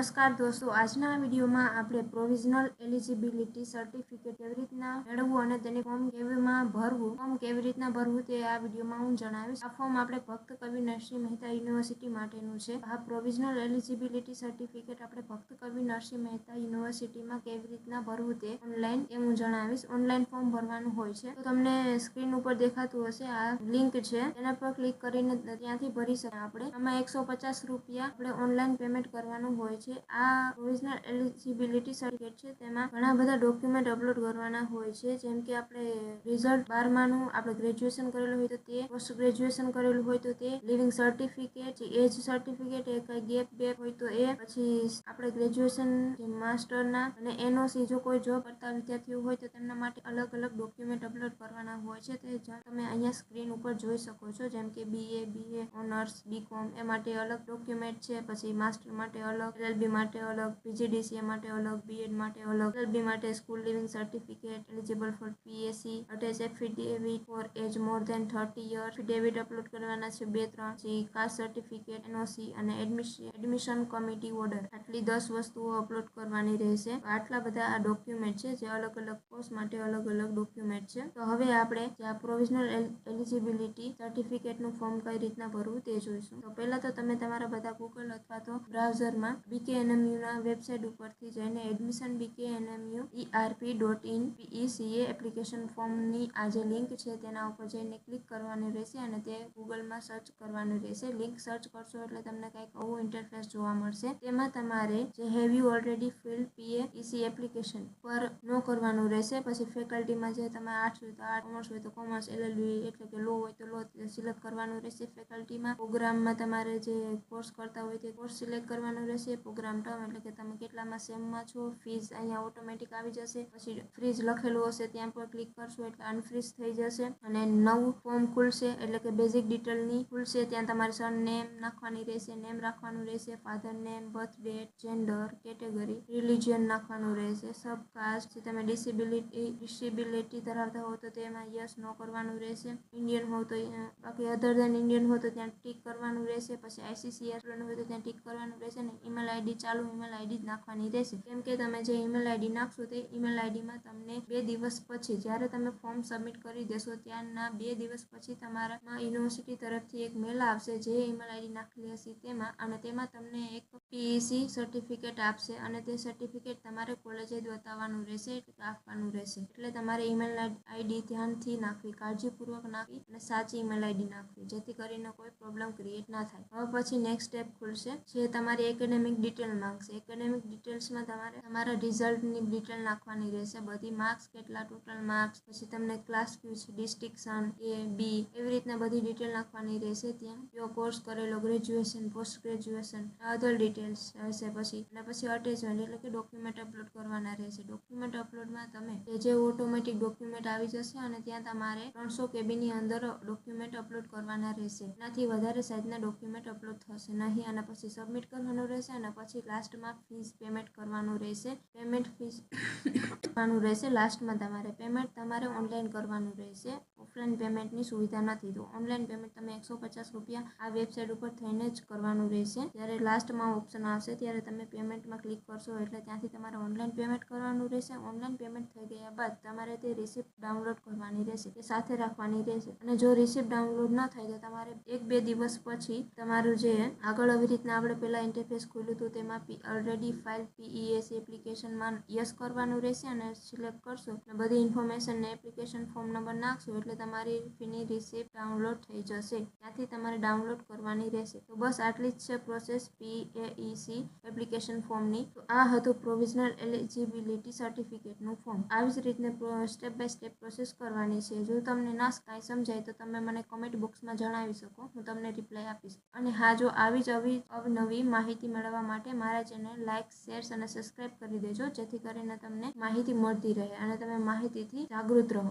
નમસ્કાર દોસ્તો, આજના વિડીયોમાં આપણે પ્રોવિઝનલ એલિજિબિલિટી સર્ટિફિકેટ કેવી રીતના મેળવવું અને તેની ફોર્મ કેવીમાં ભરવું ફોર્મ કેવી રીતના ભરવું તે આ વિડીયોમાં હું જણાવીશ. આ ફોર્મ આપણે ભક્ત કવિ નરસિંહ મહેતા યુનિવર્સિટી માટેનું છે. આ પ્રોવિઝનલ એલિજિબિલિટી સર્ટિફિકેટ આપણે ભક્ત કવિ નરસિંહ મહેતા યુનિવર્સિટીમાં કેવી રીતના ભરવું તે ઓનલાઈન એ હું જણાવીશ. ઓનલાઈન ફોર્મ ભરવાનું હોય છે. તો તમને સ્ક્રીન ઉપર દેખાતું હશે, આ લિંક છે. તેના પર ક્લિક કરીને ત્યાંથી ભરી શકાય. આપણે આમાં એકસો પચાસ રૂપિયા આપણે ઓનલાઈન પેમેન્ટ કરવાનું હોય છે. આ ઓરિજિનલ એલિજિબિલિટી સર્ટિફિકેટ છે. તેમાં ઘણા બધા ડોક્યુમેન્ટ અપલોડ કરવાના હોય છે. જેમ કે આપણે રિઝલ્ટ બારમાનું આપણે ગ્રેજ્યુએશન કરેલું હોય તો તે પોસ્ટ ગ્રેજ્યુએશન કરેલું હોય તો તે લિવિંગ સર્ટિફિકેટ એજ સર્ટિફિકેટ એ કઈ ગેપ બેપ હોય તો એ, પછી આપણે ગ્રેજ્યુએશન માસ્ટરના અને એનઓસી જો કોઈ જોબ કરતા વિદ્યાર્થીઓ હોય તો તેમના માટે અલગ અલગ ડોક્યુમેન્ટ અપલોડ કરવાના હોય છે. તે તમે અહીંયા સ્ક્રીન ઉપર જોઈ શકો છો. જેમ કે બીએ બીએ ઓનર્સ બીકોમ એ માટે અલગ ડોક્યુમેન્ટ છે. પછી માસ્ટર માટે અલગ એલએલબી માટે અલગ પીજીડીસીએ માટે અલગ બીએડ માટે અલગ એલબી માટે school leaving certificate eligible for PSC attach affidavit for age more than thirty year affidavit upload કરવાના છે બે, ત્રણ સી કાસ્ટ સર્ટિફિકેટ એનઓસી અને એડમિશન કમિટી ઓર્ડર આટલી દસ વસ્તુઓ અપલોડ કરવાની રહેશે. આટલા બધા આ ડોક્યુમેન્ટ છે જે અલગ અલગ કોર્સ માટે અલગ અલગ ડોક્યુમેન્ટ છે. તો હવે આપણે જે આ પ્રોવિઝનલ એલિજિબિલિટી સર્ટિફિકેટનું ફોર્મ કઈ રીતના ભરવું તે જોઈશું. તો પહેલાં તો તમે તમારા બધા ગૂગલ અથવા તો બ્રાઉઝરમાં બીકે એનએમયુના વેબસાઇટ ઉપરથી જઈને admission BK NMU ERP dot in PECA application ફોર્મની આ જે લિંક છે, તેના ઉપર જઈને ક્લિક કરવાની રહેશે અને તે ગૂગલમાં સર્ચ કરવાનું રહેશે. લિંક સર્ચ કરશો એટલે તમને કંઈક આવું ઇન્ટરફેસ જોવા મળશે. તેમાં તમારે જે have you already filled PA EC application પર નો કરવાનું રહેશે. પછી ફેકલ્ટીમાં જે તમે આર્ટ્સ હોય તો આર્ટ કોમર્સ હોય તો કોમર્સ એલએલબી એટલે કે લો હોય તો લો સિલેક્ટ કરવાનું રહેશે ફેકલ્ટીમાં પ્રોગ્રામમાં તમારે જે કોર્સ કરતા હોય તે કોર્સ સિલેક્ટ કરવાનું રહેશે. પ્રોગ્રામ ટર્મ એટલે કે તમે કેટલામાં સેમમાં છો ફીઝ અહીંયા ઓટોમેટિક આવી જશે. પછી ફ્રીજ લખેલું હશે, ત્યાં પર ક્લિક કરશો એટલે અનફ્રીઝ થઈ જશે. અને નવું ફોર્મ ખુલશે એટલે કે બેઝિક ડિટેલની ખુલશે. ત્યાં તમારે સર નેમ નાખવાની રહેશે નેમ રાખવાનું રહેશે father name birth date gender category religion નાખવાનું રહેશે. સબ કાસ્ટ તમે ડિસેબિલિટી ડિસેબિલિટી ધરાવતા હો તો તેમાં યસ નો કરવાનું રહેશે. ઇન્ડિયન હો તો બાકી અધર દેન ઇન્ડિયન હો તો ત્યાં ટીક કરવાનું રહેશે. પછી આઈસીસીઆર હોય તો ત્યાં ટીક કરવાનું રહેશે ને ઈમેલ આઈડી ચાલુ ઈમેલ આઈડી નાખવાની રહેશે. કેમ કે તમે જે ઈમેલ આઈડી નાખશો તે ઈમેલ આઈડીમાં તમને બે દિવસ પછી જ્યારે તમે ફોર્મ સબમિટ કરી દેશો ત્યારના બે દિવસ પછી તમારામાં યુનિવર્સિટી તરફથી એક મેલ આવશે જે ઈમેલ આઈડી નાખેલી હશે તેમાં અને તેમાં તમને એક પીઈસી સર્ટિફિકેટ આપશે અને તે સર્ટિફિકેટ તમારે કોલેજે જ બતાવવાનું રહેશે આપવાનું રહેશે. એટલે તમારે ઈમેલ આઈડી ધ્યાનથી નાખવી, કાળજીપૂર્વક નાખવી અને સાચી ઈમેલ આઈડી નાખવી, જેથી કરીને કોઈ પ્રોબ્લેમ ક્રિએટ ના થાય. હવે પછી નેક્સ્ટ સ્ટેપ ખુલશે. જે તમારી એકેડેમિક ડિટેલ માંગશે. એકેડેમિક ડિટેલ્સમાં તમારે તમારા રિઝલ્ટની ડિટેલ નાખવાની રહેશે. બધી માર્ક્સ કેટલા? ટોટલ માર્ક્સ, પછી તમને ક્લાસ કયું છે? ડિસ્ટિક્શન, એ, બી, એવી રીતના બધી ડિટેલ નાખવાની રહેશે ત્યાં. કયો કોર્સ કરેલો? Graduation, post graduation, other details હશે પછી. અને પછી અટેચમેન્ટ એટલે કે ડોક્યુમેન્ટ અપલોડ કરવાના રહેશે. ડોક્યુમેન્ટ અપલોડમાં તમે જે ઓટોમેટિક ડોક્યુમેન્ટ આવી જશે અને ત્યાં તમારે ત્રણસો કેબીની અંદર ડોક્યુમેન્ટ અપલોડ કરવાના રહેશે. એનાથી વધારે સાઇઝના ડોક્યુમેન્ટ અપલોડ થશે નહીં. અને પછી સબમિટ કરવાનું રહેશે અને પછી લાસ્ટમાં ફીસ પેમેન્ટ કરવાનું રહેશે. પેમેન્ટ ફીસ કરવાનું રહેશે. લાસ્ટમાં તમારે પેમેન્ટ તમારે ઓનલાઈન કરવાનું રહેશે. ઓફલાઈન પેમેન્ટની સુવિધા નથી. તો ઓનલાઈન પેમેન્ટ તમે એકસો પચાસ રૂપિયા આ વેબસાઇટ ઉપર થઈને જ કરવાનું રહેશે. જ્યારે લાસ્ટમાં ઓપ્શન આવશે, ત્યારે તમે પેમેન્ટમાં ક્લિક કરશો એટલે ત્યાંથી તમારે ઓનલાઈન પેમેન્ટ કરવાનું રહેશે. ઓનલાઈન પેમેન્ટ થઈ ગયા બાદ તમારે તે રિસિપ્ટ ડાઉનલોડ કરવાની રહેશે, તે સાથે રાખવાની રહેશે. અને જો રિસિપ્ટ ડાઉનલોડ ન થાય તો તમારે એક બે દિવસ પછી તમારું જે આગળ આવી રીતના આપણે પહેલાં ઇન્ટરફેસ ખોલ્યું હતું તેમાં ઓલરેડી ફાઇલ પીઈએસ એપ્લિકેશનમાં યસ કરવાનું રહેશે અને સિલેક્ટ કરશો અને બધી ઇન્ફોર્મેશન એપ્લિકેશન ફોર્મ નંબર નાખશો એટલે તમારી ફીની રિસિપ્ટ ડાઉનલોડ થઈ જશે. ત્યાંથી તમારે ડાઉનલોડ કરવાની રહેશે. તો બસ આટલી જ છે પ્રોસેસ પીએઈસી એપ્લિકેશન ફોર્મની તો આ હતું પ્રોવિઝનલ એલિજિબિલિટી સર્ટિફિકેટનું ફોર્મ આવી જ રીતને સ્ટેપ બાય સ્ટેપ પ્રોસેસ કરવાની છે. જો તમને ના કાંઈ સમજાય તો તમે મને કોમેન્ટ બોક્સમાં જણાવી શકો. હું તમને રિપ્લાય આપીશ. અને હા, જો આવી જ આવી અવનવી માહિતી મેળવવા માટે મારા ચેનલ લાઇક શેર્સ અને સબસ્ક્રાઇબ કરી દેજો. જેથી કરીને તમને માહિતી મળતી રહે અને તમે માહિતીથી જાગૃત રહો.